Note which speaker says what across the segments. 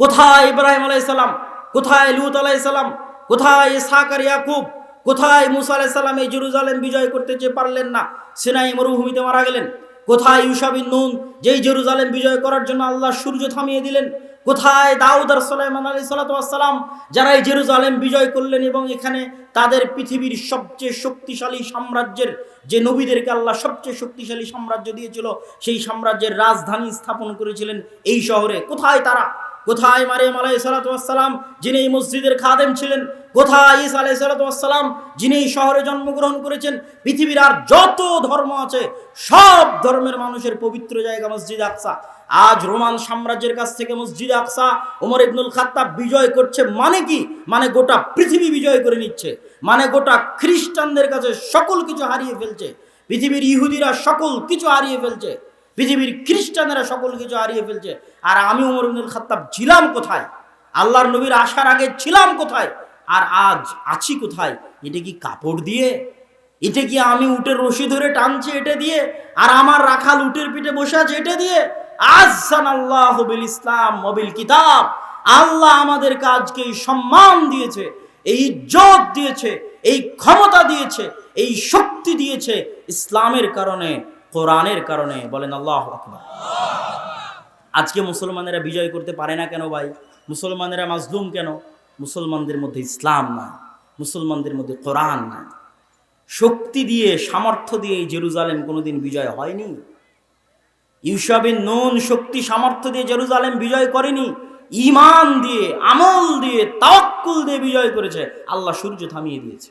Speaker 1: কোথায় ইব্রাহিম আলাইসাল্লাম কোথায় লুত আলাইসাল্লাম কোথায় সাকার ইয়াকুব? কোথায় মুসা আলাইসাল্লাম এই জেরুজালেম বিজয় করতে চেয়ে পারলেন না? সিনাই মরুভূমিতে মারা গেলেন। কোথায় ইউসাবিন নুন? যেই জেরুজালেম বিজয় করার জন্য আল্লাহ সূর্য থামিয়ে দিলেন। কোথায়? দাউদ আর সালাইমান আলী সালাতাম যারা এই জেরুজালেম বিজয় করলেন এবং এখানে তাদের পৃথিবীর সবচেয়ে শক্তিশালী সাম্রাজ্যের যে নবীদেরকে আল্লাহ সবচেয়ে শক্তিশালী সাম্রাজ্য দিয়েছিল, সেই সাম্রাজ্যের রাজধানী স্থাপন করেছিলেন এই শহরে। কোথায় তারা? কোথায় মারিয়াম আলাই সালাতাম যিনি এই মসজিদের খাদেম ছিলেন। কোথায় ইসা আলাই সালাতাম যিনি এই শহরে জন্মগ্রহণ করেছেন। পৃথিবীর আর যত ধর্ম আছে, সব ধর্মের মানুষের পবিত্র জায়গা মসজিদ আকসা। আজ রোমান সাম্রাজ্যের কাছ থেকে মসজিদ আকসা। ওমর ইবনুল খাত্তাব বিজয় করছে মানে কি? মানে গোটা পৃথিবী বিজয় করে নিচ্ছে। মানে গোটা খ্রিস্টানদের কাছে সকল কিছু হারিয়ে ফেলছে। পৃথিবীর ইহুদিরা সকল কিছু হারিয়ে ফেলছে। পৃথিবীর খ্রিস্টানেরা সকল কিছু হারিয়ে ফেলছে। আর আমি উমর ইবনুল খাত্তাব ছিলাম কোথায়? আল্লাহর নবীর আসার আগে ছিলাম কোথায়? আর আজ আছি কোথায়? এটা কি কাপড় দিয়ে? এটা কি আমি উটের রশি ধরে টানছি এটা দিয়ে? আর আমার রাখাল উটের পিঠে বসে আছে এটা দিয়ে? আজান আল্লাহ বিল ইসলাম মবিল কিতাব আল্লাহ আমাদের কাজকে সম্মান দিয়েছে, এই ইজ্জত দিয়েছে, এই ক্ষমতা দিয়েছে, এই শক্তি দিয়েছে ইসলামের কারণে। কোরআনের কারণে বলেন আল্লাহ আকবার। আজকে মুসলমানেরা বিজয় করতে পারে না কেন ভাই? মুসলমানেরা মাজলুম কেন? মুসলমানদের মধ্যে ইসলাম নাই, মুসলমানদের মধ্যে কোরআন নাই। শক্তি দিয়ে, সামর্থ্য দিয়ে জেরুজালেম কোনোদিন বিজয় হয়নি। ইউসাবিন নুন শক্তি, সামর্থ্য দিয়ে জেরুজালেম বিজয় করেনি। ইমান দিয়ে, আমল দিয়ে, তাওয়াক্কুল দিয়ে বিজয় করেছে। আল্লাহ সূর্য থামিয়ে দিয়েছে।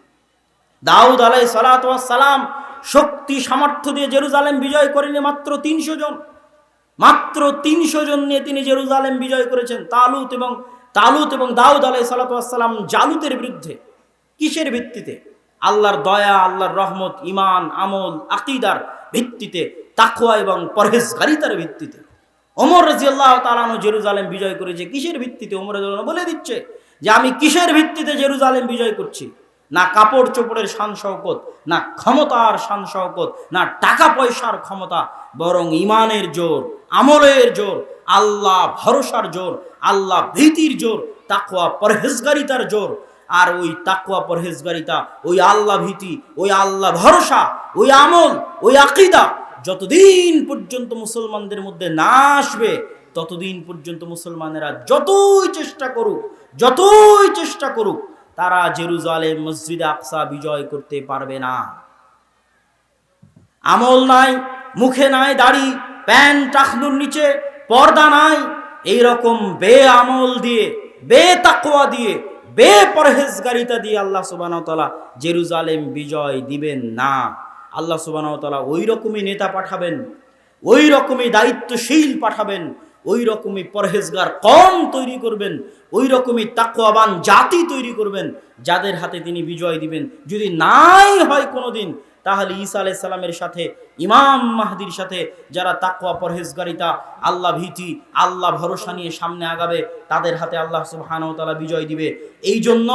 Speaker 1: দাউদ আলাই সালাম শক্তি, সামর্থ্য দিয়ে জেরুজালেম বিজয় করেনি মাত্র তিনশো জন। মাত্র তিনশো জন নিয়ে তিনি জেরুজালেম বিজয় করেছেন। তালুত এবং তালুত এবং দাউদ আলাই সালাতাম জালুতের বিরুদ্ধে। কিসের ভিত্তিতে? আল্লাহর দয়া, আল্লাহর রহমত ইমান আমল, আকিদার ভিত্তিতে তাকুয়া এবং পরহেজগারিতার ভিত্তিতে। ওমর রাজি আল্লাহ তালানো জেরুজালেম বিজয় করেছে। কিসের ভিত্তিতে? ওমর রাজিয়াল্লাহু বলে দিচ্ছে যে আমি কিসের ভিত্তিতে জেরুজালেম বিজয় করছি? না কাপড় চোপড়ের শান শওকত, না ক্ষমতার শান শওকত, না টাকা পয়সার ক্ষমতা, বরং ইমানের জোর, আমলের জোর, আল্লাহ ভরসার জোর, আল্লাহ ভীতির জোর তাকুয়া পরহেজগারিতার জোর। আর ওই তাকুয়া পরহেজগারিতা, ওই আল্লাহ ভীতি, ওই আল্লাহ ভরসা, ওই আমল, ওই আকিদা, যতদিন পর্যন্ত মুসলমানদের মধ্যে না আসবে, ততদিন পর্যন্ত মুসলমানেরা যতই চেষ্টা করুক, যতই চেষ্টা করুক তারা জেরুজালেম মসজিদ আকসা বিজয় করতে পারবে না। আমল নাই, মুখে নাই, দাড়ি, প্যান্ট টাকনুর নিচে, পর্দা নাই এই রকম বে আমল দিয়ে বে তাকোয়া দিয়ে বে পরহেজগারিতা দিয়ে আল্লাহ সুবানতলা জেরুজালেম বিজয় দিবেন না। আল্লাহ সুবানতলা ওই রকমই নেতা পাঠাবেন ওই রকমই দায়িত্বশীল পাঠাবেন ওই রকমই পরহেজগার কম তৈরি করবেন, ওই রকমই তাকওয়াবান জাতি তৈরি করবেন, যাদের হাতে তিনি বিজয় দিবেন। যদি নাই হয় কোনোদিন, তাহলে ঈসা আলাই সালামের সাথে, ইমাম মাহাদির সাথে যারা তাকওয়া, পরহেজগারিতা, আল্লাহ ভীতি, আল্লাহ ভরসা নিয়ে সামনে আগাবে, তাদের হাতে আল্লাহ সুবহানাহু বিজয় দিবে। এই জন্য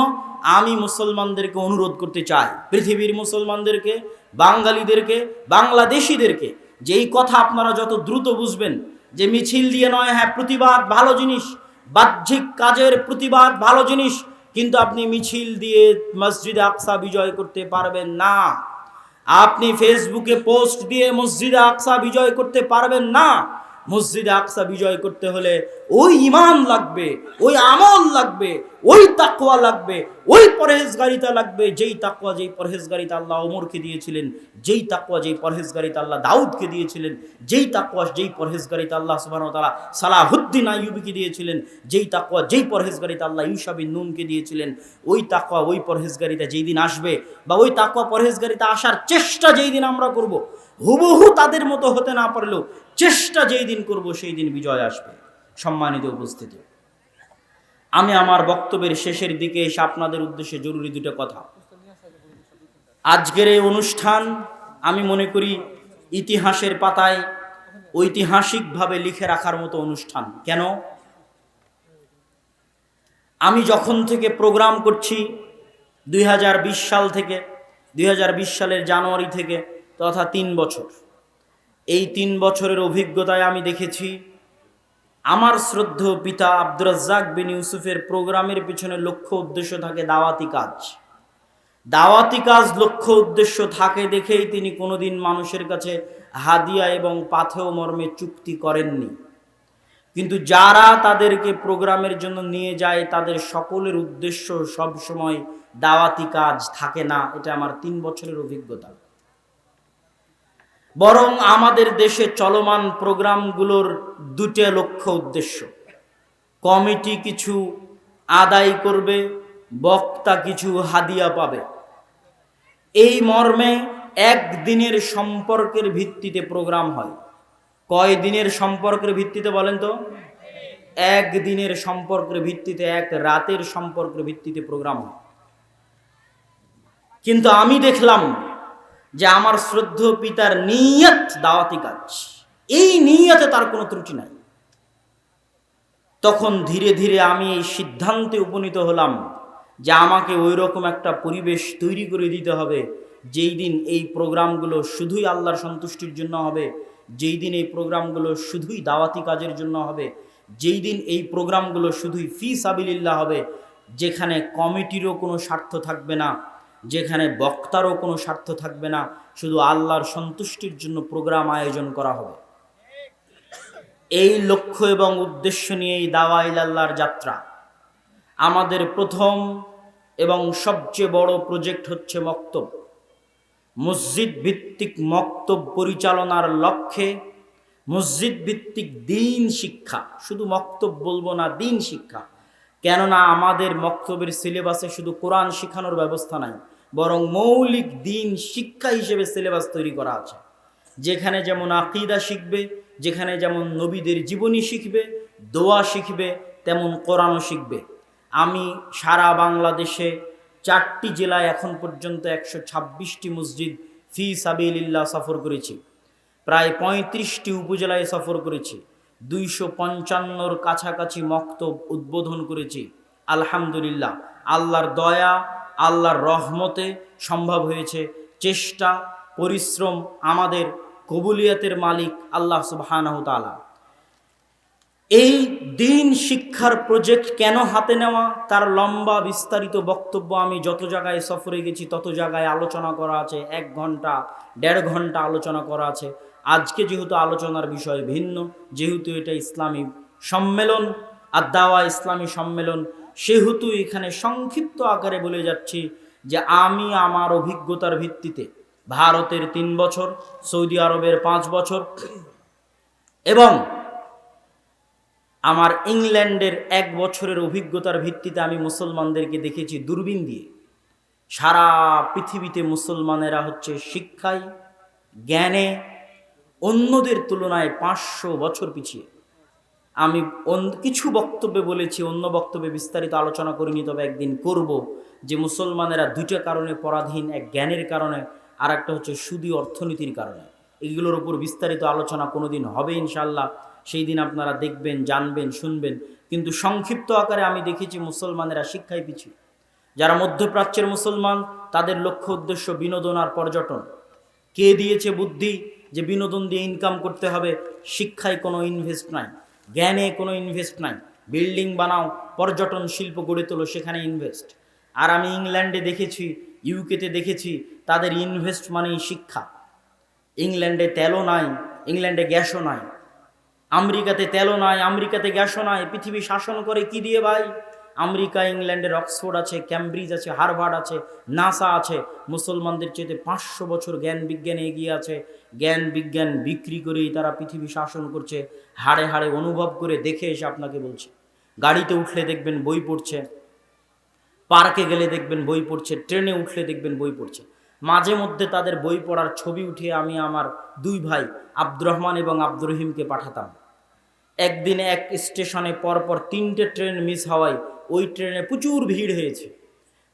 Speaker 1: আমি মুসলমানদেরকে অনুরোধ করতে চাই, পৃথিবীর মুসলমানদেরকে, বাঙালিদেরকে, বাংলাদেশিদেরকে, যেই কথা আপনারা যত দ্রুত বুঝবেন যে মিছিল দিয়ে নয় হ্যাঁ প্রতিবাদ ভালো জিনিস, বাহ্যিক কাজের প্রতিবাদ ভালো জিনিস, কিন্তু আপনি মিছিল দিয়ে মসজিদে আকসা বিজয় করতে পারবেন না। আপনি ফেসবুকে পোস্ট দিয়ে মসজিদে আকসা বিজয় করতে পারবেন না। মসজিদে আকসা বিজয় করতে হলে ওই ইমান লাগবে, ওই আমল লাগবে, ওই তাকওয়া লাগবে, ওই পরহেজগারিতা লাগবে। যেই তাকওয়া যেই পরহেজগারিতা আল্লাহ ওমরকে দিয়েছিলেন, যেই তাকওয়া যেই পরহেজগারিতা আল্লাহ দাউদকে দিয়েছিলেন, যেই তাকওয়া যেই পরহেজগারিতা আল্লাহ সুবহানাহু ওয়া তাআলা সালাহুদ্দিন আইয়ুবিকে দিয়েছিলেন, যেই তাকওয়া যেই পরহেজগারিতা আল্লাহ ইউসাবিন নুনকে দিয়েছিলেন, ওই তাকওয়া ওই পরহেজগারিতা যেই দিন আসবে বা ওই তাকওয়া পরহেজগারিতা আসার চেষ্টা যেই দিন আমরা করব, হুবহু তাদের মতো হতে না পারলেও চেষ্টা যেই দিন করব, সেই দিন বিজয় আসবে। সম্মানিত উপস্থিতি। আমি আমার বক্তব্যের শেষের দিকে এসে আপনাদের উদ্দেশ্যে জরুরি দুটো কথা। আজকের এই অনুষ্ঠান, আমি মনে করি, ইতিহাসের পাতায় ঐতিহাসিকভাবে লিখে রাখার মতো অনুষ্ঠান। কেন? আমি যখন থেকে প্রোগ্রাম করছি, দুই হাজার বিশ সাল থেকে, দুই হাজার বিশ সালের জানুয়ারি থেকে, তথা তিন বছর। এই তিন বছরের অভিজ্ঞতায় আমি দেখেছি, আমার শ্রদ্ধ পিতা আব্দুর রাজ্জাক বিন ইউসুফের প্রোগ্রামের পিছনে লক্ষ্য উদ্দেশ্য থাকে দাওয়াতি কাজ। দাওয়াতি কাজ লক্ষ্য উদ্দেশ্য থাকে দেখেই তিনি কোনোদিন মানুষের কাছে হাদিয়া এবং পাথেয় মর্মে চুক্তি করেননি। কিন্তু যারা তাদেরকে প্রোগ্রামের জন্য নিয়ে যায়, তাদের সকলের উদ্দেশ্য সবসময় দাওয়াতি কাজ থাকে না, এটা আমার তিন বছরের অভিজ্ঞতা। বরং আমাদের দেশে চলমান প্রোগ্রামগুলোর দুটো লক্ষ্য উদ্দেশ্য। কমিটি কিছু আদায় করবে, বক্তা কিছু হাদিয়া পাবে। এই মর্মে একদিনের সম্পর্কের ভিত্তিতে প্রোগ্রাম হয়। কয় দিনের সম্পর্কের ভিত্তিতে বলেন তো? একদিনের সম্পর্কের ভিত্তিতে, এক রাতের সম্পর্কের ভিত্তিতে প্রোগ্রাম হয়। কিন্তু আমি দেখলাম যে আমার শ্রদ্ধ পিতার নিয়ত দাওয়াতি কাজ। এই নিয়তে তার কোনো ত্রুটি নাই। তখন ধীরে ধীরে আমি এই সিদ্ধান্তে উপনীত হলাম যে আমাকে ওই রকম একটা পরিবেশ তৈরি করে দিতে হবে, যেই দিন এই প্রোগ্রামগুলো শুধুই আল্লাহর সন্তুষ্টির জন্য হবে, যেই দিন এই প্রোগ্রামগুলো শুধুই দাওয়াতি কাজের জন্য হবে, যেই দিন এই প্রোগ্রামগুলো শুধুই ফি সাবিলিল্লাহ হবে, যেখানে কমিটিরও কোনো স্বার্থ থাকবে না যেখানে বক্তারও কোনো স্বার্থ থাকবে না, শুধু আল্লাহর সন্তুষ্টির জন্য প্রোগ্রাম আয়োজন করা হবে। এই লক্ষ্য এবং উদ্দেশ্য নিয়ে এই দাওয়া ইলাল্লাহর যাত্রা। আমাদের প্রথম এবং সবচেয়ে বড় প্রজেক্ট হচ্ছে মক্তব। মসজিদ ভিত্তিক মক্তব পরিচালনার লক্ষ্যে মসজিদ ভিত্তিক দিন শিক্ষা। শুধু মক্তব বলব না, দিন শিক্ষা। কেননা আমাদের মক্তবের সিলেবাসে শুধু কোরআন শেখানোর ব্যবস্থা নাই, বরং মৌলিক দিন শিক্ষা হিসেবে সিলেবাস তৈরি করা আছে। যেখানে যেমন আকিদা শিখবে, যেখানে যেমন নবীদের জীবনী শিখবে, দোয়া শিখবে, তেমন কোরআনও শিখবে। আমি সারা বাংলাদেশে চারটি জেলায় এখন পর্যন্ত একশো ছাব্বিশটি মসজিদ ফি সাবিল্লাহ সফর করেছি। প্রায় পঁয়ত্রিশটি উপজেলায় সফর করেছি। দুইশো পঞ্চান্নর কাছাকাছি মক্তব উদ্বোধন করেছি। আলহামদুলিল্লাহ, আল্লাহর দয়া, আল্লাহর রহমতে সম্ভব হয়েছে। চেষ্টা, পরিশ্রম আমাদের কবুলিয়াতের মালিক আল্লাহ সুবাহানাহ তালা এই দিন শিক্ষার প্রজেক্ট কেন হাতে নেওয়া, তার লম্বা বিস্তারিত বক্তব্য আমি যত জায়গায় সফরে গেছি, তত জায়গায় আলোচনা করা আছে, এক ঘণ্টা, দেড় ঘণ্টা আলোচনা করা আছে। আজকে যেহেতু আলোচনার বিষয় ভিন্ন, যেহেতু এটা ইসলামী সম্মেলন, আর দাওয়া ইসলামী সম্মেলন, সেহেতু এখানে সংক্ষিপ্ত আকারে বলে যাচ্ছি যে আমি আমার অভিজ্ঞতার ভিত্তিতে ভারতের তিন বছর, সৌদি আরবের পাঁচ বছর এবং আমার ইংল্যান্ডের এক বছরের অভিজ্ঞতার ভিত্তিতে আমি মুসলমানদেরকে দেখেছি দূরবীন দিয়ে। সারা পৃথিবীতে মুসলমানেরা হচ্ছে শিক্ষায়, জ্ঞানে অন্যদের তুলনায় পাঁচশো বছর পিছিয়ে। আমি কিছু বক্তব্যে বলেছি, অন্য বক্তব্যে বিস্তারিত আলোচনা করিনি, তবে একদিন করব যে মুসলমানেরা দুইটা কারণে পরাধীন, এক জ্ঞানের কারণে আর একটা হচ্ছে সুদী অর্থনীতির কারণে। এইগুলোর উপর বিস্তারিত আলোচনা কোনোদিন হবে ইনশাল্লাহ সেই দিন আপনারা দেখবেন, জানবেন, শুনবেন। কিন্তু সংক্ষিপ্ত আকারে আমি দেখেছি মুসলমানেরা শিক্ষায় পিছিয়ে। যারা মধ্যপ্রাচ্যের মুসলমান, তাদের লক্ষ্য উদ্দেশ্য বিনোদন আর পর্যটন। কে দিয়েছে বুদ্ধি? যে বিনোদন দিয়ে ইনকাম করতে হবে, শিক্ষায় কোনো ইনভেস্ট নাই, জ্ঞানে কোনো ইনভেস্ট নাই বিল্ডিং বানাও, পর্যটন শিল্প গড়ে তোলো, সেখানে ইনভেস্ট আর আমি ইংল্যান্ডে দেখেছি ইউকেতে দেখেছি, তাদের ইনভেস্ট মানেই শিক্ষা। ইংল্যান্ডে তেলও নাই, ইংল্যান্ডে গ্যাসও নাই। আমেরিকাতে তেলও নাই, আমেরিকাতে গ্যাসও নাই, পৃথিবী শাসন করে কি দিয়ে ভাই? আমেরিকা, ইংল্যান্ডের অক্সফোর্ড আছে, ক্যামব্রিজ আছে, হারভার্ড আছে, নাসা আছে। মুসলমানদের চেয়ে পাঁচশো বছর জ্ঞান বিজ্ঞানে এগিয়ে আছে। জ্ঞান বিজ্ঞান বিক্রি করেই তারা পৃথিবী শাসন করছে। হাড়ে হাড়ে অনুভব করে দেখে এসে আপনাকে বলছে। গাড়িতে উঠলে দেখবেন বই পড়ছে। পার্কে গেলে দেখবেন বই পড়ছে। ট্রেনে উঠলে দেখবেন বই পড়ছে। মাঝে মধ্যে তাদের বই পড়ার ছবি উঠিয়ে আমি আমার দুই ভাই আব্দুর রহমান এবং আব্দুর রহিমকে পাঠাতাম। একদিনে এক স্টেশনে পরপর তিনটে ট্রেন মিস হওয়ায় ওই ট্রেনে প্রচুর ভিড় হয়েছে।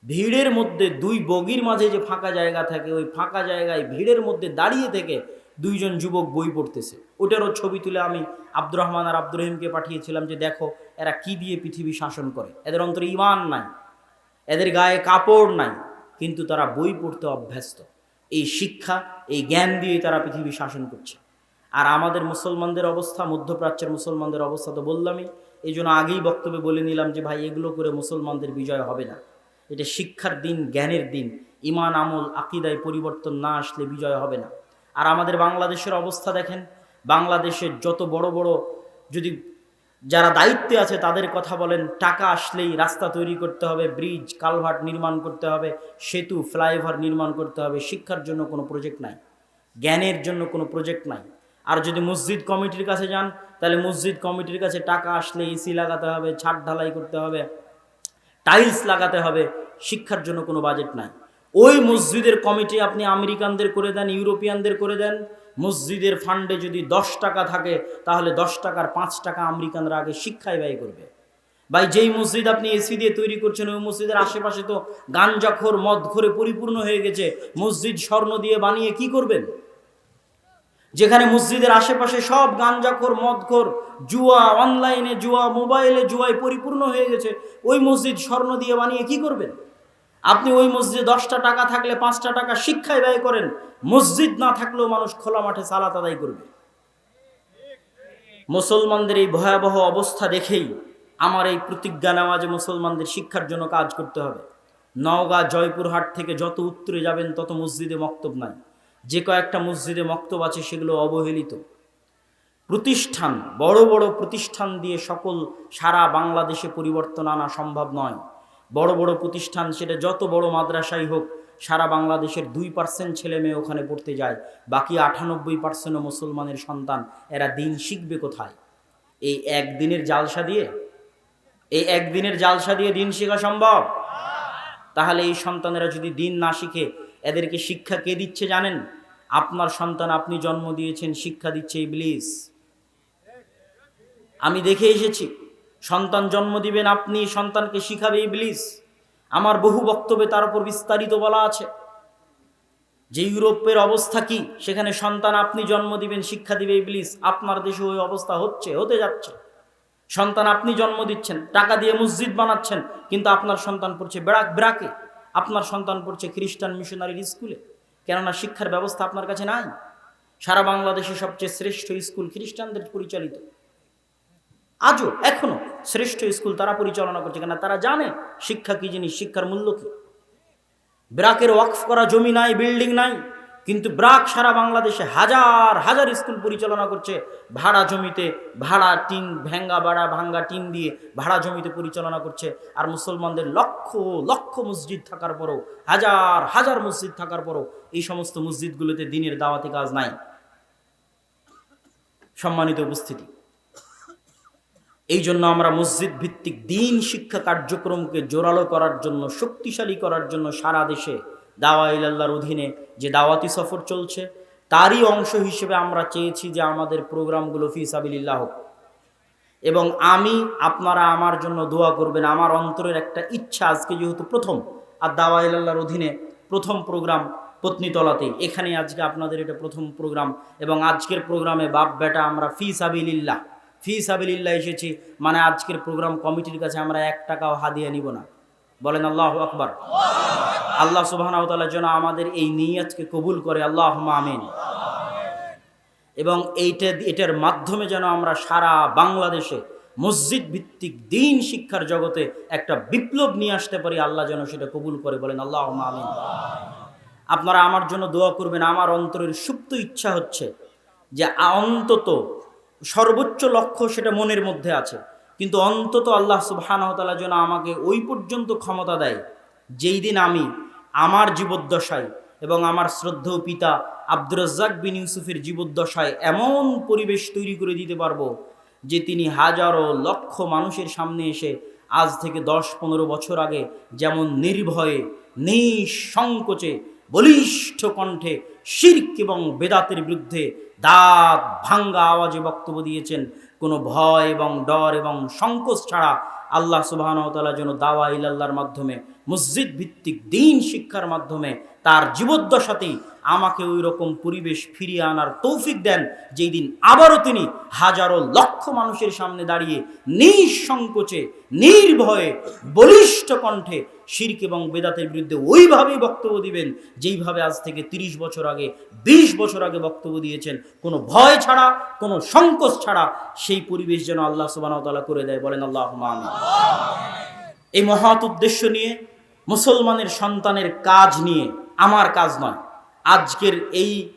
Speaker 1: ভিড়ের মধ্যে দুই বগির মাঝে যে ফাঁকা জায়গা থাকে, ওই ফাঁকা জায়গায় ভিড়ের মধ্যে দাঁড়িয়ে থেকে দুইজন যুবক বই পড়তেছে। ওটারও ছবি তুলে আমি আব্দুর রহমান আর আব্দুর রহিমকে পাঠিয়েছিলাম যে দেখো, এরা কি দিয়ে পৃথিবী শাসন করে। এদের অন্তরে ইমান নাই, এদের গায়ে কাপড় নাই, কিন্তু তারা বই পড়তে অভ্যস্ত। এই শিক্ষা, এই জ্ঞান দিয়ে তারা পৃথিবী শাসন করছে। আর আমাদের মুসলমানদের অবস্থা, মধ্যপ্রাচ্যের মুসলমানদের অবস্থা তো বললামই এই জন্য আগেই বক্তব্যে বলে নিলাম যে, ভাই, এগুলো করে মুসলমানদের বিজয় হবে না। এটা শিক্ষার দিন, জ্ঞানের দিন। ইমান, আমল, আকিদায় পরিবর্তন না আসলে বিজয় হবে না। আর আমাদের বাংলাদেশের অবস্থা দেখেন, বাংলাদেশের যত বড় বড় যদি যারা দায়িত্বে আছে, তাদের কথা বলেন, টাকা আসলেই রাস্তা তৈরি করতে হবে, ব্রিজ, কালভার্ট নির্মাণ করতে হবে, সেতু, ফ্লাইওভার নির্মাণ করতে হবে, শিক্ষার জন্য কোনো প্রজেক্ট নাই। জ্ঞানের জন্য কোনো প্রজেক্ট নাই। আর যদি মসজিদ কমিটির কাছে যান তাহলে মসজিদ কমিটির কাছে টাকা আসলে এসি লাগাতে হবে, ছাদ ঢালাই করতে হবে, টাইলস লাগাতে হবে, শিক্ষার জন্য কোনো বাজেট নাই। ওই মসজিদের কমিটি আপনি আমেরিকানদের করে দেন, ইউরোপিয়ানদের করে দেন, মসজিদের ফান্ডে যদি দশ টাকা থাকে, তাহলে দশ টাকার পাঁচ টাকা আমেরিকানরা আগে শিক্ষায় ব্যয় করবে। ভাই, যেই মসজিদ আপনি এসি দিয়ে তৈরি করছেন, ওই মসজিদের আশেপাশে তো গাঞ্জাখোর, মদখোরে পরিপূর্ণ হয়ে গেছে। মসজিদ স্বর্ণ দিয়ে বানিয়ে কি করবেন? যেখানে মসজিদের আশেপাশে সব গাঞ্জাখোর মদখোর, জুয়া, অনলাইনে জুয়া, মোবাইলে জুয়ায় পরিপূর্ণ হয়ে গেছে, ওই মসজিদ স্বর্ণ দিয়ে বানিয়ে কি করবেন? আপনি ওই মসজিদে দশটা টাকা থাকলে পাঁচটা টাকা শিক্ষায় ব্যয় করেন, মসজিদ না থাকলেও মানুষ খোলা মাঠে সালাত আদায় করবে। মুসলমানদের এই ভয়াবহ অবস্থা দেখেই আমার এই প্রতিজ্ঞা নেওয়া যে মুসলমানদের শিক্ষার জন্য কাজ করতে হবে। নওগাঁ, জয়পুরহাট থেকে যত উত্তরে যাবেন, তত মসজিদে মক্তব নাই। যে কয়েকটা মসজিদে মক্তব আছে সেগুলো অবহেলিত। প্রতিষ্ঠান, বড় বড় প্রতিষ্ঠান দিয়ে সকল সারা বাংলাদেশে পরিবর্তন আনা সম্ভব নয়। বড় বড় প্রতিষ্ঠান, সেটা যত বড় মাদ্রাসাই হোক, সারা বাংলাদেশের দুই পার্সেন্ট ছেলে মেয়ে ওখানে পড়তে যায়। বাকি আটানব্বই পার্সেন্ট মুসলমানের সন্তান, এরা দিন শিখবে কোথায়? এই একদিনের জালসা দিয়ে? এই একদিনের জালসা দিয়ে দিন শেখা সম্ভব? তাহলে এই সন্তানেরা যদি দিন না শিখে এদেরকে শিক্ষা কে দিচ্ছে জানেন? আপনার সন্তান আপনি জন্ম দিয়েছেন, শিক্ষা দিচ্ছে ইবলিস। আমি দেখে এসেছি, সন্তান জন্ম দিবেন আপনি, সন্তানকে শিখাবে ইবলিস। আমার বহু বক্তব্যে তার উপর বিস্তারিত বলা আছে। যে ইউরোপের অবস্থা কি? সেখানে সন্তান আপনি জন্ম দিবেন, শিক্ষা দিবে ইবলিস। আপনার দেশে ওই অবস্থা হচ্ছে, হতে যাচ্ছে। সন্তান আপনি জন্ম দিচ্ছেন, টাকা দিয়ে মসজিদ বানাচ্ছেন, কিন্তু আপনার সন্তান পড়ছে ব্রাক ব্রাকে। আপনার সন্তান পড়ছে খ্রিস্টান মিশনারির স্কুলে। কেননা শিক্ষার ব্যবস্থা আপনার কাছে নাই। সারা বাংলাদেশে সবচেয়ে শ্রেষ্ঠ স্কুল খ্রিস্টানদের পরিচালিত। আজও এখনও শ্রেষ্ঠ স্কুল তারা পরিচালনা করছে কেন তারা জানে শিক্ষা কি জিনিস, শিক্ষার মূল্য কি। ব্রাকের ওয়াকফ করা জমি নাই, বিল্ডিং নাই। কিন্তু ব্রাক সারা বাংলাদেশে হাজার হাজার স্কুল পরিচালনা করছে। ভাড়া জমিতে ভাড়া টিন ভেঙ্গা ভাড়া ভাঙ্গা টিন দিয়ে ভাড়া জমিতে পরিচালনা করছে। আর মুসলমানদের লক্ষ লক্ষ মসজিদ থাকার পরও, হাজার হাজার মসজিদ থাকার পরও এই সমস্ত মসজিদগুলোতে দিনের দাওয়াতি কাজ নাই। সম্মানিত উপস্থিতি, এই জন্য আমরা মসজিদ ভিত্তিক দিন শিক্ষা কার্যক্রমকে জোরালো করার জন্য, শক্তিশালী করার জন্য সারা দেশে দাওয়া ইলাল্লাহর অধীনে যে দাওয়াতি সফর চলছে, তারই অংশ হিসেবে আমরা চেয়েছি যে আমাদের প্রোগ্রামগুলো ফি সাবিলিল্লাহ হোক। এবং আমি, আপনারা আমার জন্য দোয়া করবেন, আমার অন্তরের একটা ইচ্ছা আজকে যেহেতু প্রথম, আর দাওয়া ইলাল্লাহর অধীনে প্রথম প্রোগ্রাম পত্নীতলাতে, এখানে আজকে আপনাদের এটা প্রথম প্রোগ্রাম, এবং আজকের প্রোগ্রামে বাপ বেটা আমরা ফি সাবিলিল্লাহ ফি সাবিলিল্লাহ এসেছি মানে আজকের প্রোগ্রাম কমিটির কাছে আমরা এক টাকাও হাদিয়া নিব না। বলেন আল্লাহ আকবার। আল্লাহ সুবাহতাল্লাহ যেন আমাদের এই নিয়াজকে কবুল করে আল্লাহ আমিন। এবং এইটা, এটার মাধ্যমে যেন আমরা সারা বাংলাদেশে মসজিদ ভিত্তিক দিন শিক্ষার জগতে একটা বিপ্লব নিয়ে আসতে পারি, আল্লাহ যেন সেটা কবুল করে বলেন আল্লাহ আমিন। আপনারা আমার জন্য দোয়া করবেন, আমার অন্তরের সুপ্ত ইচ্ছা হচ্ছে যে অন্তত সর্বোচ্চ লক্ষ্য সেটা মনের মধ্যে আছে। কিন্তু অন্তত আল্লাহ সুবাহানহতালা যেন আমাকে ওই পর্যন্ত ক্ষমতা দেয়, যেই দিন আমি আমার জীবদ্দশায় এবং আমার শ্রদ্ধেয় পিতা আব্দুর রাজ্জাক বিন ইউসুফের জীবদ্দশায় এমন পরিবেশ তৈরি করে দিতে পারব যে তিনি হাজারো লক্ষ মানুষের সামনে এসে আজ থেকে দশ পনেরো বছর আগে যেমন নির্ভয়ে, নিঃসংকোচে, বলিষ্ঠ কণ্ঠে শির্ক এবং বেদাতের বিরুদ্ধে দাঁত ভাঙ্গা আওয়াজে বক্তব্য দিয়েছেন, কোনো ভয় এবং ডর এবং সংকোচ ছাড়া আল্লাহ সুবাহনতালা যেন দাওয়া ইলাল্লাহর মাধ্যমে মসজিদ ভিত্তিক দিন শিক্ষার মাধ্যমে তার জীবদ্দশাতেই আমাকে ওই রকম পরিবেশ ফিরিয়ে আনার তৌফিক দেন, যেই দিন আবারও তিনি হাজারো লক্ষ মানুষের সামনে দাঁড়িয়ে নিঃসংকোচে, নির্ভয়ে, বলিষ্ঠ কণ্ঠে শির্ক এবং বেদাতের বিরুদ্ধে ওইভাবেই বক্তব্য দিবেন, যেইভাবে আজ থেকে তিরিশ বছর আগে ২০ বছর আগে বক্তব্য দিয়েছেন। কোনো ভয় ছাড়া, কোনো সংকোচ ছাড়া সেই পরিবেশ যেন আল্লাহ সুবাহতালা করে দেয়। বলেন আল্লাহ এই মহৎ উদ্দেশ্য নিয়ে মুসলমানের সন্তানের কাজ নিয়ে আমার কাজ নয়। আজকের এই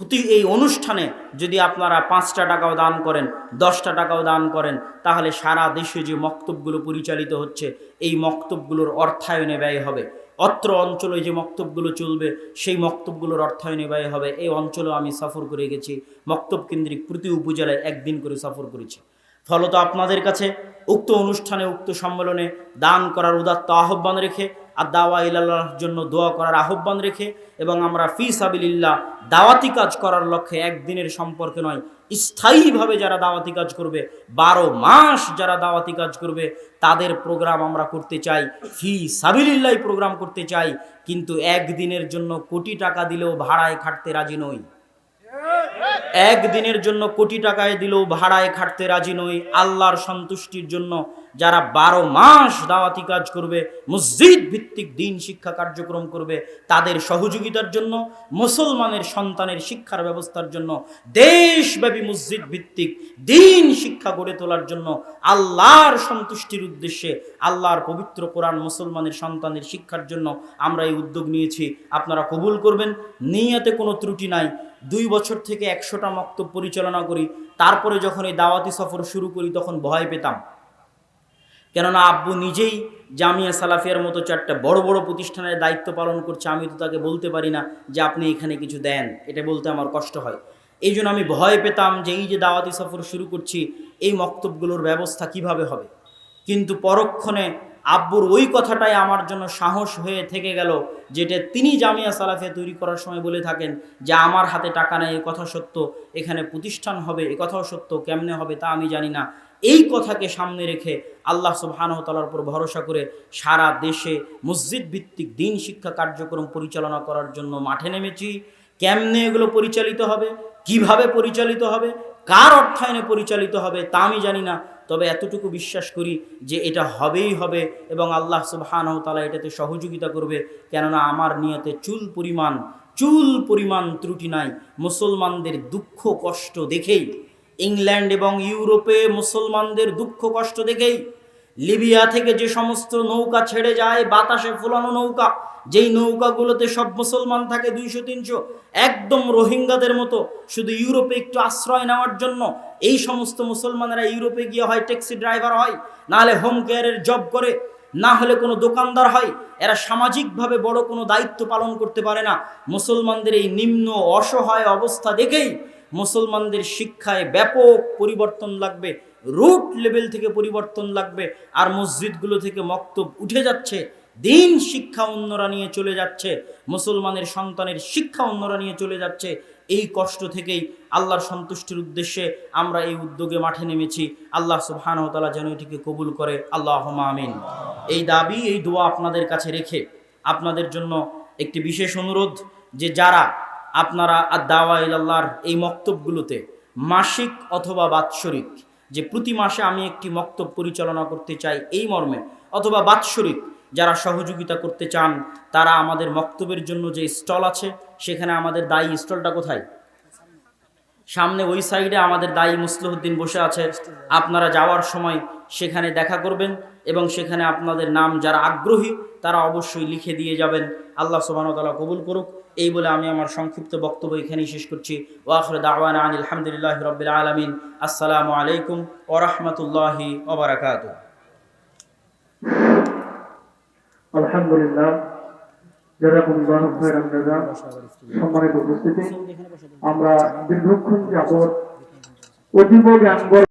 Speaker 1: প্রতি এই অনুষ্ঠানে যদি আপনারা পাঁচটা টাকাও দান করেন, দশটা টাকাও দান করেন, তাহলে সারা দেশে যে মক্তবগুলো পরিচালিত হচ্ছে, এই মক্তবগুলোর অর্থায়নে ব্যয় হবে। অত্র অঞ্চলে যে মক্তবগুলো চলবে, সেই মক্তবগুলোর অর্থায়নে ব্যয় হবে। এই অঞ্চলেও আমি সফর করে গেছি। মক্তব কেন্দ্রিক প্রতি উপজেলায় একদিন করে সফর করেছি। ফলত আপনাদের কাছে উক্ত অনুষ্ঠানে, উক্ত সম্মেলনে দান করার উদাত্ত আহ্বান রেখে, আর দাওয়া ইলাল্লাহর জন্য দোয়া করার আহ্বান রেখে, এবং আমরা ফি সাবিলিল্লাহ দাওয়াতি কাজ করার লক্ষ্যে একদিনের সম্পর্কে নয়, স্থায়ীভাবে যারা দাওয়াতি কাজ করবে, বারো মাস যারা দাওয়াতি কাজ করবে, তাদের প্রোগ্রাম আমরা করতে চাই, ফি সাবিলিল্লাহ প্রোগ্রাম করতে চাই, কিন্তু একদিনের জন্য কোটি টাকা দিলেও ভাড়ায় খাটতে রাজি নই। একদিনের জন্য কোটি টাকায় দিলেও ভাড়ায় খাটতে রাজি নই। আল্লাহর সন্তুষ্টির জন্য যারা বারো মাস দাওয়াতি কাজ করবে, মসজিদ ভিত্তিক দিন শিক্ষা কার্যক্রম করবে, তাদের সহযোগিতার জন্য, মুসলমানের সন্তানের শিক্ষার ব্যবস্থার জন্য, দেশব্যাপী মসজিদ ভিত্তিক দিন শিক্ষা গড়ে তোলার জন্য আল্লাহর সন্তুষ্টির উদ্দেশ্যে, আল্লাহর পবিত্র কোরআন মুসলমানের সন্তানের শিক্ষার জন্য আমরা এই উদ্যোগ নিয়েছি। আপনারা কবুল করবেন, নিয়াতে কোনো ত্রুটি নাই। দুই বছর থেকে একশোটা মক্তব পরিচালনা করি। তারপরে যখন এই দাওয়াতি সফর শুরু করি, তখন ভয় পেতাম। কেননা আব্বু নিজেই জামিয়া সালাফিয়ার মতো চারটা বড় বড় প্রতিষ্ঠানের দায়িত্ব পালন করছে, আমি তো তাকে বলতে পারি না যে আপনি এখানে কিছু দেন। এটা বলতে আমার কষ্ট হয়। এই জন্য আমি ভয় পেতাম যে এই যে দাওয়াতি সফর শুরু করছি, এই মক্তবগুলোর ব্যবস্থা কীভাবে হবে? কিন্তু পরক্ষণে আব্বুর ওই কথাটাই আমার জন্য সাহস হয়ে থেকে গেল, যেটা তিনি জামিয়া সালাফিয়া তৈরি করার সময় বলে থাকেন যে, আমার হাতে টাকা নেই, এ কথা সত্য, এখানে প্রতিষ্ঠান হবে, এ কথাও সত্য, কেমনে হবে তা আমি জানি না। এই কথাকে সামনে রেখে আল্লাহ সুবাহানহতালার উপর ভরসা করে সারা দেশে মসজিদ ভিত্তিক দিন শিক্ষা কার্যক্রম পরিচালনা করার জন্য মাঠে নেমেছি। কেমনে এগুলো পরিচালিত হবে? কীভাবে পরিচালিত হবে? কার অর্থায়নে পরিচালিত হবে তা আমি জানি না। তবে এতটুকু বিশ্বাস করি যে এটা হবেই হবে এবং আল্লাহ সুবহানাহু তালা এটাতে সহযোগিতা করবে। কেননা আমার নিয়তে চুল পরিমাণ চুল পরিমাণ ত্রুটি নাই। মুসলমানদের দুঃখ, কষ্ট দেখেই, ইংল্যান্ড এবং ইউরোপে মুসলমানদের দুঃখ, কষ্ট দেখেই লিবিয়া থেকে যে সমস্ত নৌকা ছেড়ে যায়, বাতাসে ফুলানো নৌকা, যেই নৌকাগুলোতে সব মুসলমান থাকে দুইশো, তিনশো, একদম রোহিঙ্গাদের মতো, শুধু ইউরোপে একটু আশ্রয় নেওয়ার জন্য, এই সমস্ত মুসলমানেরা ইউরোপে গিয়ে হয়, ট্যাক্সি ড্রাইভার হয়, নাহলে হোম কেয়ারের জব করে, না হলে কোনো দোকানদার হয়, এরা সামাজিকভাবে বড় কোনো দায়িত্ব পালন করতে পারে না। মুসলমানদের এই নিম্ন অসহায় অবস্থা দেখেই মুসলমানদের শিক্ষায় ব্যাপক পরিবর্তন লাগবে। রুট লেভেল থেকে পরিবর্তন লাগবে আর মসজিদগুলো থেকে মক্তব উঠে যাচ্ছে। দিন শিক্ষা অন্যরা নিয়ে চলে যাচ্ছে, মুসলমানের সন্তানের শিক্ষা অন্যরা নিয়ে চলে যাচ্ছে। এই কষ্ট থেকেই আল্লাহর সন্তুষ্টির উদ্দেশ্যে আমরা এই উদ্যোগে মাঠে নেমেছি। আল্লাহ সুবহানাহু তাআলা যেন এটিকে কবুল করে। আল্লাহ আমিন। এই দাবি, এই দোয়া আপনাদের কাছে রেখে আপনাদের জন্য একটি বিশেষ অনুরোধ যে যারা আপনারা আর দাওয়া ইল্লাহর এই মক্তবগুলোতে মাসিক অথবা বাৎসরিক যে প্রতি মাসে আমি একটি মক্তব পরিচালনা করতে চাই এই মর্মে, অথবা বাৎসরিক যারা সহযোগিতা করতে চান, তারা আমাদের মক্তবের জন্য যে স্টল আছে, সেখানে আমাদের দায়ী স্টলটা কোথায়? সামনে ওই সাইডে আমাদের দায়ী মুসলিহদ্দিন বসে আছে, আপনারা যাওয়ার সময় সেখানে দেখা করবেন এবং সেখানে আপনাদের নাম যারা আগ্রহী, তারা অবশ্যই লিখে দিয়ে যাবেন। আল্লাহ সুবাহতালা কবুল করুক। এই বলে আমি আমার সংক্ষিপ্ত বক্তব্য এখানেই শেষ করছি। ওয়াখর দাওয়ান আলহামদুলিল্লাহ রবিল আলমিন। আসসালামু আলাইকুম ওরহমতুল্লাহি ওবরাকাতু
Speaker 2: আলহামদুলিল্লাহ। আমরা দীর্ঘক্ষণ যাবত অতীব জ্ঞান